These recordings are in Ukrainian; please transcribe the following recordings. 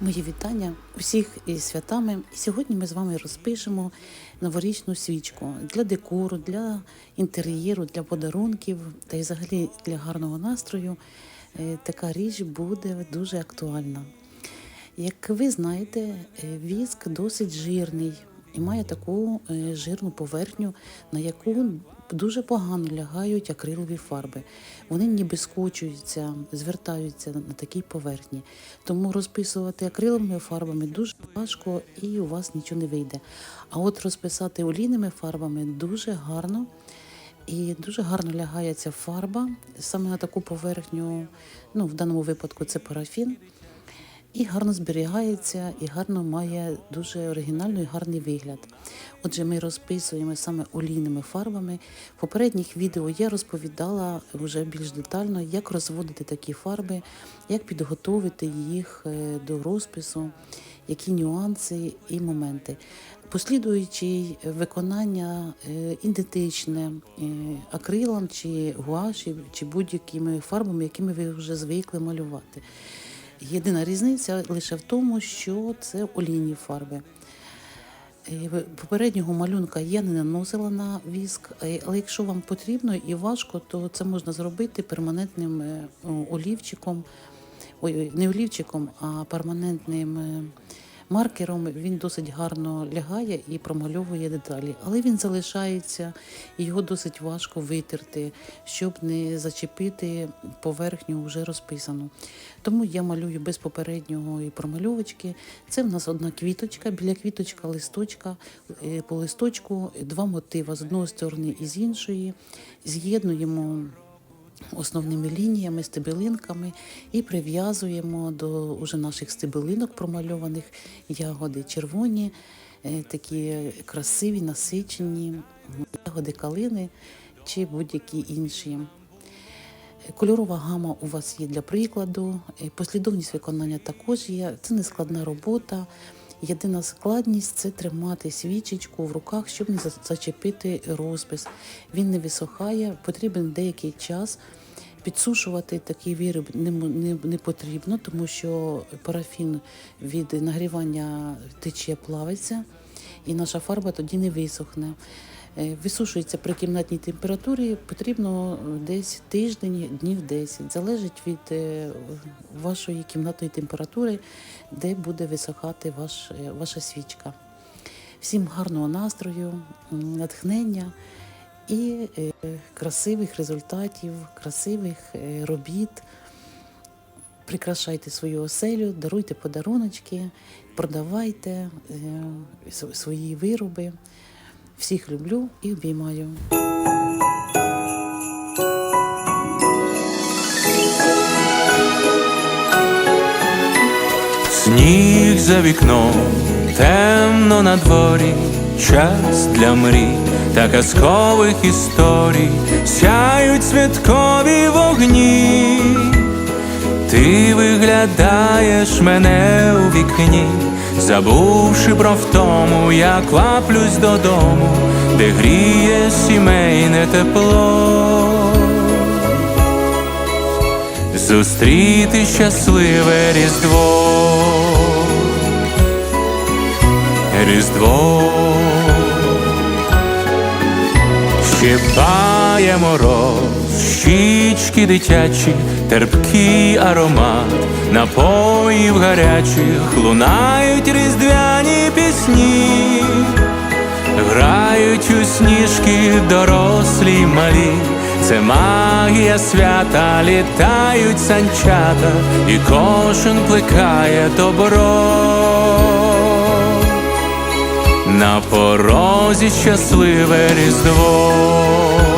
Мої вітання усіх із святами. І сьогодні ми з вами розпишемо новорічну свічку для декору, для інтер'єру, для подарунків та й взагалі для гарного настрою. Е, Така річ буде дуже актуальна. Як ви знаєте, е, віск досить жирний і має таку е, жирну поверхню, на яку дуже погано лягають акрилові фарби. Вони ніби скочуються, звертаються на такій поверхні. Тому розписувати акриловими фарбами дуже важко і у вас нічого не вийде. А от розписати олійними фарбами дуже гарно. І дуже гарно лягає ця фарба саме на таку поверхню. Ну, в даному випадку це парафін. І гарно зберігається, і гарно має дуже оригінальний і гарний вигляд. Отже, ми розписуємо саме олійними фарбами. В попередніх відео я розповідала вже більш детально, як розводити такі фарби, як підготовити їх е, до розпису, які нюанси і моменти. Послідуючи виконання е, ідентичне е, акрилом чи гуаші, чи будь-якими фарбами, якими ви вже звикли малювати. Єдина різниця лише в тому, що це олійні фарби. Попереднього малюнка я не наносила на віск, е, але якщо вам потрібно і важко, то це можна зробити перманентним е, олівчиком, ой, ой, не олівчиком, а перманентним е, маркером. Він досить гарно лягає і промальовує деталі, але він залишається, і його досить важко витерти, щоб не зачепити поверхню вже розписану. Тому я малюю без попереднього і промальовочки. Це в нас одна квіточка, біля квіточка листочка, е, по листочку два мотива з одної сторони і з іншої. З'єднуємо основними лініями, стебелинками і прив'язуємо до уже наших стебелинок промальованих ягоди червоні, е, такі красиві, насичені ягоди калини чи будь-які інші. Кольорова гама у вас є для прикладу, е, послідовність виконання також є. Це не складна робота. Єдина складність це тримати свічечку в руках, щоб не зачепити розпис. Він не висохає, потрібен деякий час. Підсушувати такий виріб не, не, не потрібно, тому що парафін від нагрівання тече плавиться, і наша фарба тоді не висохне. Е, Висушується при кімнатній температурі, потрібно десь тиждень, днів 10. Залежить від е, вашої кімнатної температури, де буде висохати ваш, е, ваша свічка. Всім гарного настрою, натхнення і е, красивих результатів, красивих е, робіт. Прикрашайте свою оселю, даруйте подаруночки, продавайте е, свої вироби. Всіх люблю і обіймаю. Сніг за вікном, темно на дворі, час для мрій та казкових історій, сяють святкові вогні, ти виглядаєш мене у вікні, забувши про втому, я кваплюсь додому, де гріє сімейне тепло зустріти щасливе Різдво. Різдво. Щипає мороз, щічки дитячі, терпкий аромат, напоїв гарячих, лунають різдвяні пісні, грають у сніжки дорослі й малі, це магія свята, літають санчата, і кожен плекає добро. На порозі щасливе різдво.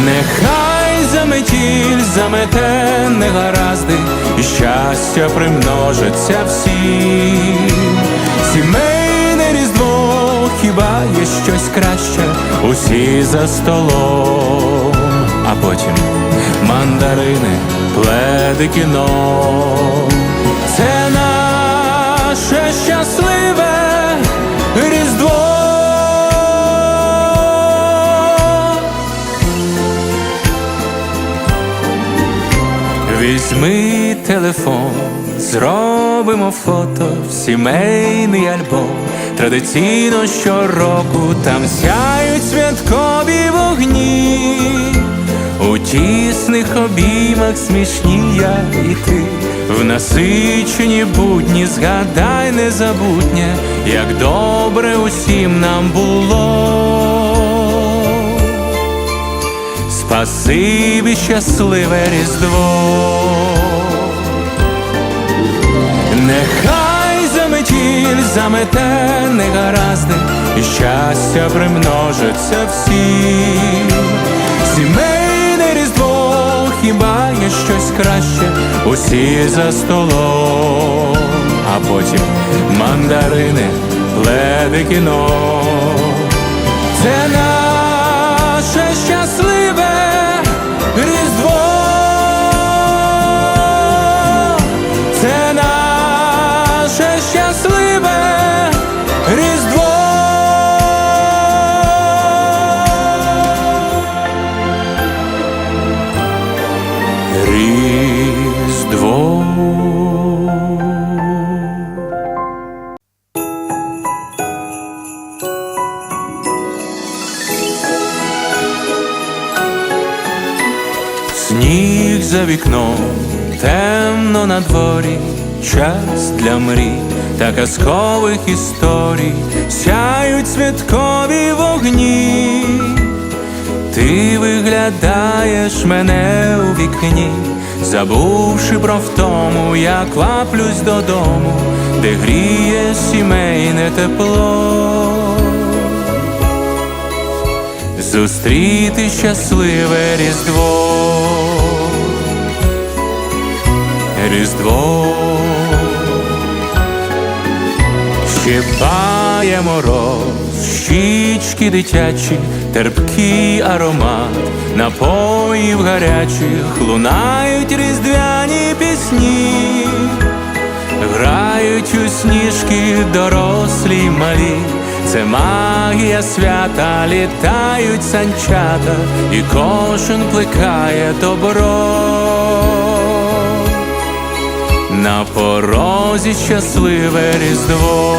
Нехай заметіль замете негаразди, і щастя примножиться всім. Сімейне різдво, хіба є щось краще, усі за столом, а потім мандарини, пледи кіно. Це наше щасливе Візьми телефон, зробимо фото в сімейний альбом. Традиційно щороку там сяють святкові вогні. У тісних обіймах смішні я і ти, в насичені будні згадай незабутнє, як добре усім нам було. Спасибі, щасливе Різдво. Замете негаразди, і щастя примножиться всім. Сімейне різдво, хіба є щось краще, усі за столом, а потім мандарини, пледи кіно. Це за вікном, темно на дворі, час для мрій та казкових історій, сяють святкові вогні. Ти виглядаєш мене у вікні, забувши про втому, я кваплюсь додому, де гріє сімейне тепло зустріти щасливе Різдво. Різдво щипає мороз, щічки дитячі, терпкий аромат, напоїв гарячих, лунають різдвяні пісні. Грають у сніжки дорослі й малі, це магія свята, літають санчата, і кожен плекає добро. На порозі щасливе різдво.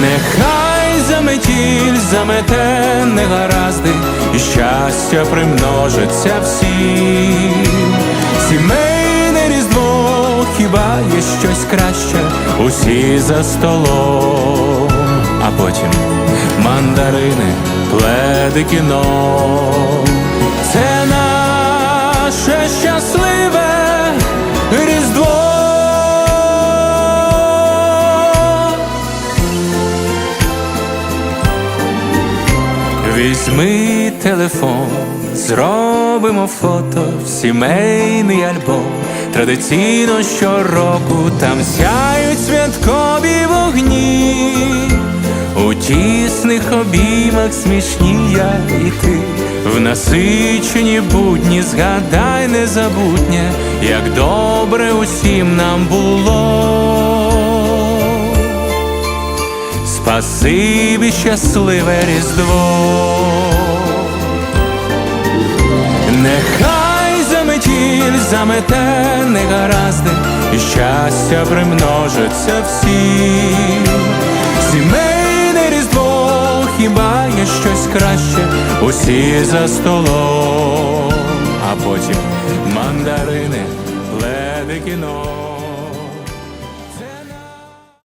Нехай заметіль замете негаразди, і щастя примножиться всім. Сімейне різдво, хіба є щось краще, усі за столом, а потім мандарини, пледи кіно. Візьми телефон, зробимо фото в сімейний альбом. Традиційно щороку там сяють святкові вогні. У тісних обіймах смішні я і ти, в насичені будні згадай незабутнє, як добре усім нам було. Спасибі, щасливе Різдво. Нехай заметіль замете негаразди, і щастя примножиться всім. Сімейне різдво, хіба є щось краще, усі за столом, а потім мандарини, пледи кіно.